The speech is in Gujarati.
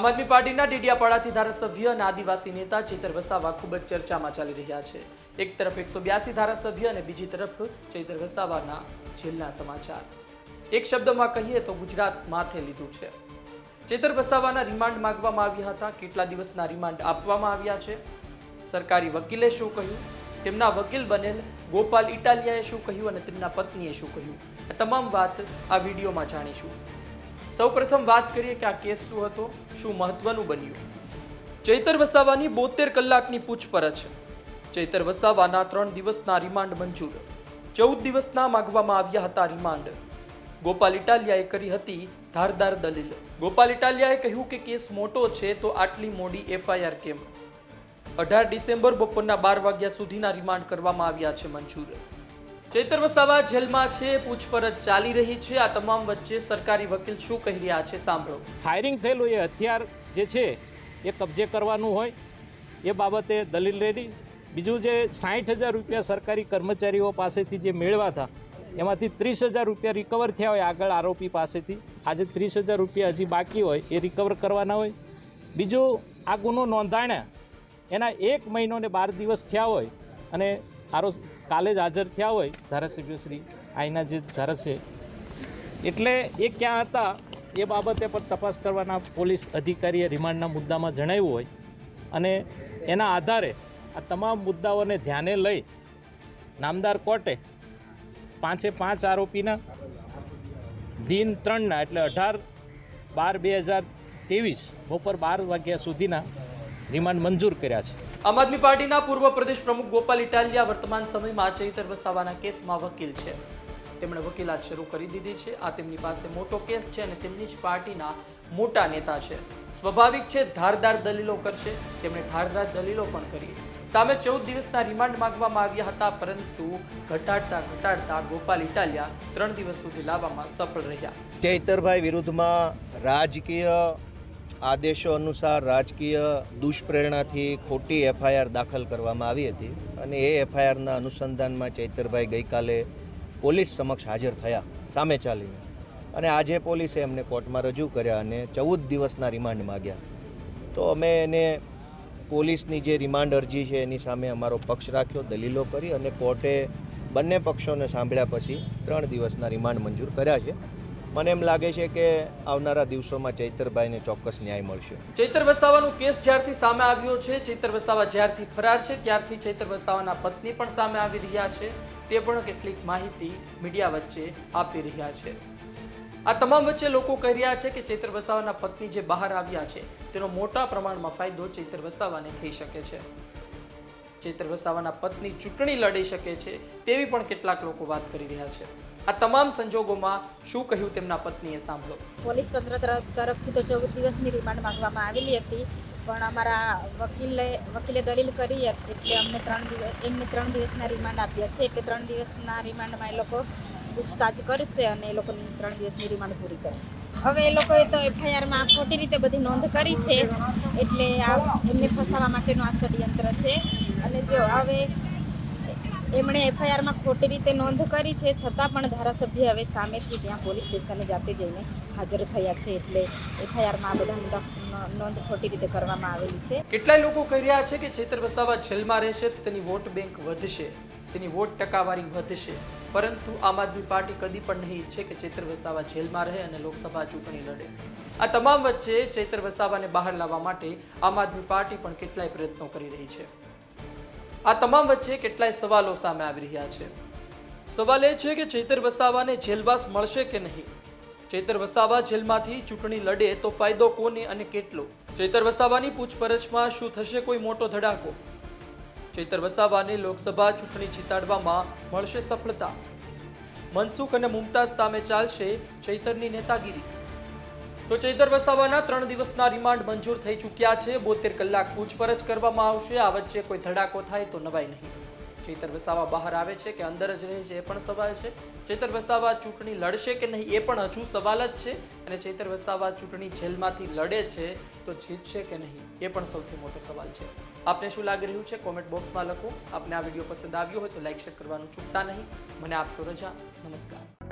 આમ આદમી પાર્ટીના ડેડિયાપાડાથી ધારાસભ્ય અને આદિવાસી નેતા ચેતર વસાવા ખૂબ જ ચર્ચામાં ચાલી રહ્યા છે. એક તરફ એકસો બ્યાસી ધારાસભ્ય અને બીજી તરફ ચૈતર વસાવાના જેલના સમાચાર. એક શબ્દમાં કહીએ તો ગુજરાત માથે લીધું છે. ચેતર વસાવાના રિમાન્ડ માંગવામાં આવ્યા હતા. કેટલા દિવસના રિમાન્ડ આપવામાં આવ્યા છે? સરકારી વકીલે શું કહ્યું? તેમના વકીલ બનેલ ગોપાલ ઇટાલિયાએ શું કહ્યું અને તેમના પત્નીએ શું કહ્યું? આ તમામ વાત આ વિડીયોમાં જાણીશું. સૌપ્રથમ વાત કરીએ કે આ કેસ શું હતો, શું મહત્વનું બન્યું? ચૈતર વસાવાની બોતેર કલાકની પૂછપરછ. ચૈતર વસાવાના ત્રણ દિવસના રિમાન્ડ મંજૂર. ચૌદ દિવસના માગવામાં આવ્યા હતા રિમાન્ડ. ગોપાલ ઇટાલિયાએ કરી હતી ધારદાર દલીલ. ગોપાલ ઇટાલિયાએ કહ્યું કે કેસ મોટો છે તો આટલી મોડી એફઆઈઆર કેમ? અઢાર ડિસેમ્બર બપોરના બાર વાગ્યા સુધીના રિમાન્ડ કરવામાં આવ્યા છે મંજૂર. ચૈતર વસાવા જેલમાં છે, પૂછપરછ ચાલી રહી છે. આ તમામ વચ્ચે સરકારી વકીલ શું કહી રહ્યા છે, સાંભળો. ફાયરિંગ થયેલું એ હથિયાર જે છે, એ કબજે કરવાનું હોય. એ બાબતે દલીલ રેડી. બીજું જે સાઠ હજાર રૂપિયા સરકારી કર્મચારીઓ પાસેથી જે મેળવ્યા હતા, એમાંથી ત્રીસ હજાર રૂપિયા રિકવર થયા હોય આગળ આરોપી પાસેથી. આજે ત્રીસ હજાર રૂપિયા હજી બાકી હોય, એ રિકવર કરવાના હોય. બીજું આ ગુનો નોંધાણ્યા. એના એક મહિનો ને બાર દિવસ થયા હોય અને આરો કાલે જ હાજર થયા હોય ધારાસભ્ય શ્રી અહીંના જે ધારાસભ્ય એટલે એ ક્યાં હતા, એ બાબતે પણ તપાસ કરવાના પોલીસ અધિકારીએ રિમાન્ડના મુદ્દામાં જણાવ્યું હોય. અને એના આધારે આ તમામ મુદ્દાઓને ધ્યાને લઈ નામદાર કોર્ટે પાંચે પાંચ આરોપીના દિન ત્રણના, એટલે અઢાર બાર બે હજાર ત્રેવીસ, બપોર બાર વાગ્યા સુધીના રિમાન્ડ મંજૂર કર્યા છે. આમ આદમી પાર્ટીના પૂર્વ પ્રદેશ પ્રમુખ ગોપાલ ઇટાલિયા વર્તમાન સમયમાં ચૈતર વસાવાના કેસમાં વકીલ છે. તેમણે વકીલાત શરૂ કરી દીધી છે. આ તેમની પાસે મોટો કેસ છે અને તેમની જ પાર્ટીના મોટા નેતા છે. સ્વાભાવિક છે ધારદાર દલીલો કરશે. તેમણે ધારદાર દલીલો પણ કરી. સામે ચૌદ દિવસના રિમાન્ડ માંગવામાં આવ્યા હતા પરંતુ ઘટાડતા ઘટાડતા ગોપાલ ઇટાલિયા ત્રણ દિવસ સુધી લાવવામાં સફળ રહ્યા. ચૈતરભાઈ વિરુદ્ધમાં રાજકીય આદેશો અનુસાર રાજકીય દુષ્પ્રેરણાથી ખોટી એફઆઈઆર દાખલ કરવામાં આવી હતી અને એ એફઆઈઆરના અનુસંધાનમાં ચૈતરભાઈ ગઈકાલે પોલીસ સમક્ષ હાજર થયા, સામે ચાલીને. અને આજે પોલીસે એમને કોર્ટમાં રજૂ કર્યા અને ચૌદ દિવસના રિમાન્ડ માગ્યા. તો અમે એને પોલીસની જે રિમાન્ડ અરજી છે એની સામે અમારો પક્ષ રાખ્યો, દલીલો કરી અને કોર્ટે બંને પક્ષોને સાંભળ્યા પછી ત્રણ દિવસના રિમાન્ડ મંજૂર કર્યા છે. મને એમ લાગે છે કે આવનારા દિવસોમાં ચૈતરભાઈને ચોક્કસ ન્યાય મળશે. ચૈતર વસાવાનો કેસ જ્યારથી સામે આવ્યો છે, ચૈતર વસાવા જ્યારથી ફરાર છે, ત્યારથી ચૈતર વસાવાના પત્ની પણ સામે આવી રહ્યા છે. તે પણ કેટલીક માહિતી મીડિયા વચ્ચે આપી રહ્યા છે. આ તમામ વચ્ચે લોકો કહી રહ્યા છે કે ચૈતર વસાવાના પત્ની જે બહાર આવ્યા છે, તેનો મોટા પ્રમાણમાં ફાયદો ચૈતર વસાવાને થઈ શકે છે. ચૈતર વસાવાના પત્ની ચૂંટણી લડી શકે છે તેવી પણ કેટલાક લોકો વાત કરી રહ્યા છે. આ તમામ સંજોગોમાં શું કહ્યું તેમના પત્નીએ સાંભળો. પોલીસ તંત્ર તરફથી તો ચૌદ દિવસની રિમાન્ડ માંગવામાં આવેલી હતી, પણ અમારા વકીલે વકીલે દલીલ કરી એટલે અમને ત્રણ દિવસ, એમને ત્રણ દિવસના રિમાન્ડ આપ્યા છે, એટલે ત્રણ દિવસના રિમાન્ડમાં એ લોકો પૂછતાછ કરશે અને એ લોકોની ત્રણ દિવસની રિમાન્ડ પૂરી કરશે. હવે એ લોકોએ તો એફઆઈઆરમાં ખોટી રીતે બધી નોંધ કરી છે, એટલે આ એમને ફસાવા માટેનું આ ષડયંત્ર છે. અને જો હવે એમણે એફઆઈઆરમાં ખોટી રીતે નોંધ કરી છે, છતાં પણ ધારાસભ્ય હવે સામેથી ત્યાં પોલીસ સ્ટેશને જાતે જઈને હાજર થયા છે. એટલે એફઆઈઆરમાં આ બધા નોંધ- ખોટી રીતે કરવામાં આવેલી છે. કેટલાય લોકો કહી રહ્યા છે કે ચેતર વસાવા જેલમાં રહેશે તો તેની વોટ બેંક વધશે, તેની વોટ ટકાવારી વધશે. પરંતુ આમ આદમી પાર્ટી કદી પણ નહીં ઈચ્છે કે ચેતર વસાવા જેલમાં રહે અને લોકસભા ચૂંટણી લડે. આ તમામ વચ્ચે ચેતર વસાવાને બહાર લાવવા માટે આમ આદમી પાર્ટી પણ કેટલાય પ્રયત્નો કરી રહી છે. આ તમામ વચ્ચે કેટલાય સવાલો સામે આવી રહ્યા છે. સવાલ એ છે કે ચૈતર વસાવાને જેલવાસ મળશે કે નહીં? ચૈતર વસાવા જેલમાંથી ચૂંટણી લડે તો ફાયદો કોને અને કેટલો? ચૈતર વસાવાની પૂછપરછમાં શું થશે કોઈ મોટો ધડાકો? ચૈતર વસાવાને લોકસભા ચૂંટણી જીતાડવામાં મળશે સફળતા. મનસુખ અને મુમતાઝ સામે ચાલશે ચૈતરની નેતાગીરી. તો ચૈતર વસાવાના ત્રણ દિવસના રિમાન્ડ મંજૂર થઈ ચૂક્યા છે. બોતેર કલાક પૂછપરછ કરવામાં આવશે. આ વચ્ચે કોઈ ધડાકો થાય તો નવાઈ નહીં. ચૈતર વસાવા બહાર આવે છે કે અંદર જ રહે છે એ પણ સવાલ છે. ચૈતર વસાવા ચૂંટણી લડશે કે નહીં એ પણ હજુ સવાલ જ છે અને ચૈતર વસાવા ચૂંટણી જેલમાંથી લડે છે તો જીતશે કે નહીં એ પણ સૌથી મોટો સવાલ છે. આપને શું લાગી રહ્યું છે? કોમેન્ટ બોક્સમાં લખો. આપને આ વીડિયો પસંદ આવ્યો હોય તો લાઇક શેર કરવાનું ચૂકતા નહીં. મને આપશો રજા. નમસ્કાર.